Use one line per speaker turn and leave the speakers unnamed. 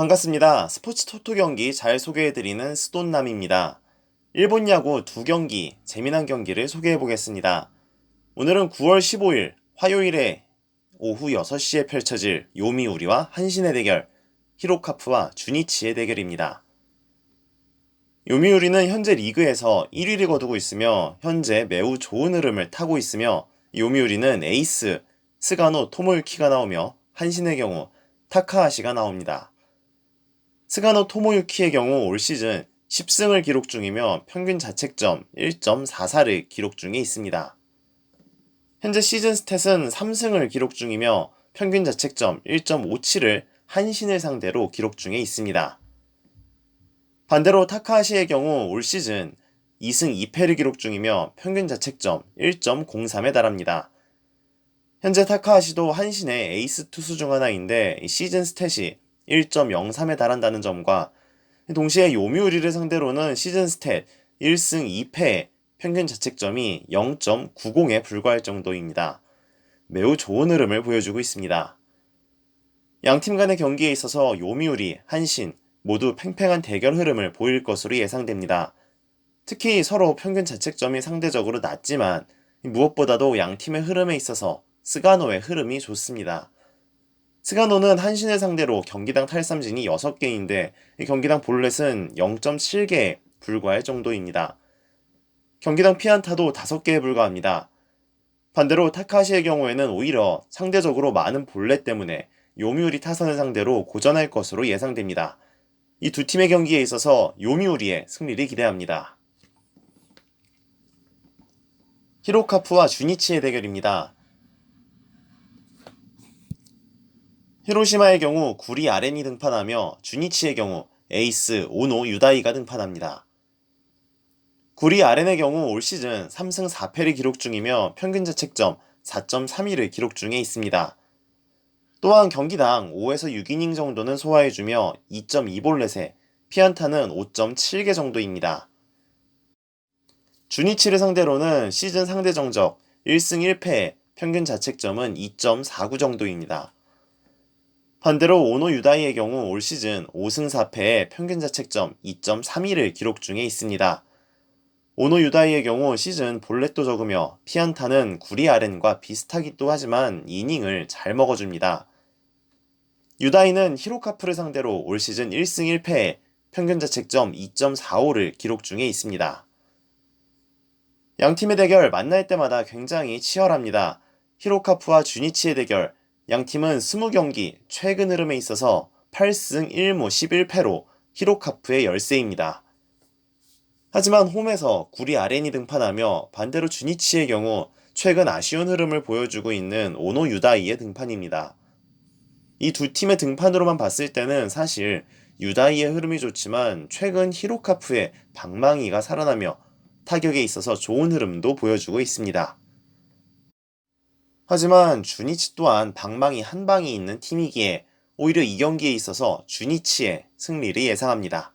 반갑습니다. 스포츠 토토 경기 잘 소개해드리는 스돈남입니다. 일본 야구 두 경기, 재미난 경기를 소개해보겠습니다. 오늘은 9월 15일 화요일에 오후 6시에 펼쳐질 요미우리와 한신의 대결, 히로카프와 주니치의 대결입니다. 요미우리는 현재 리그에서 1위를 거두고 있으며 현재 매우 좋은 흐름을 타고 있으며 요미우리는 에이스 스가노 토모유키가 나오며 한신의 경우 타카하시가 나옵니다. 스가노 토모유키의 경우 올 시즌 10승을 기록 중이며 평균 자책점 1.44를 기록 중에 있습니다. 현재 시즌 스탯은 3승을 기록 중이며 평균 자책점 1.57을 한신을 상대로 기록 중에 있습니다. 반대로 타카하시의 경우 올 시즌 2승 2패를 기록 중이며 평균 자책점 1.03에 달합니다. 현재 타카하시도 한신의 에이스 투수 중 하나인데 시즌 스탯이 1.03에 달한다는 점과 동시에 요미우리를 상대로는 시즌 스탯 1승 2패 평균 자책점이 0.90에 불과할 정도입니다. 매우 좋은 흐름을 보여주고 있습니다. 양팀 간의 경기에 있어서 요미우리, 한신 모두 팽팽한 대결 흐름을 보일 것으로 예상됩니다. 특히 서로 평균 자책점이 상대적으로 낮지만 무엇보다도 양 팀의 흐름에 있어서 스가노의 흐름이 좋습니다. 스가노는 한신을 상대로 경기당 탈삼진이 6개인데 경기당 볼넷은 0.7개에 불과할 정도입니다. 경기당 피안타도 5개에 불과합니다. 반대로 타카시의 경우에는 오히려 상대적으로 많은 볼넷 때문에 요미우리 타선을 상대로 고전할 것으로 예상됩니다. 이 두 팀의 경기에 있어서 요미우리의 승리를 기대합니다. 히로카프와 주니치의 대결입니다. 히로시마의 경우 구리 아렌이 등판하며 주니치의 경우 에이스 오노 유다이가 등판합니다. 구리 아렌의 경우 올 시즌 3승 4패를 기록 중이며 평균 자책점 4.31을 기록 중에 있습니다. 또한 경기당 5에서 6이닝 정도는 소화해주며 2.2볼넷에 피안타는 5.7개 정도입니다. 주니치를 상대로는 시즌 상대 정적 1승 1패 평균 자책점은 2.49 정도입니다. 반대로 오노 유다이의 경우 올 시즌 5승 4패에 평균 자책점 2.31을 기록 중에 있습니다. 오노 유다이의 경우 시즌 볼넷도 적으며 피안타는 구리 아렌과 비슷하기도 하지만 이닝을 잘 먹어줍니다. 유다이는 히로카프를 상대로 올 시즌 1승 1패에 평균 자책점 2.45를 기록 중에 있습니다. 양 팀의 대결 만날 때마다 굉장히 치열합니다. 히로카프와 주니치의 대결, 양 팀은 20경기 최근 흐름에 있어서 8승 1무 11패로 히로카프의 열세입니다. 하지만 홈에서 구리 아렌이 등판하며 반대로 주니치의 경우 최근 아쉬운 흐름을 보여주고 있는 오노 유다이의 등판입니다. 이 두 팀의 등판으로만 봤을 때는 사실 유다이의 흐름이 좋지만 최근 히로카프의 방망이가 살아나며 타격에 있어서 좋은 흐름도 보여주고 있습니다. 하지만 주니치 또한 방망이 한 방이 있는 팀이기에 오히려 이 경기에 있어서 주니치의 승리를 예상합니다.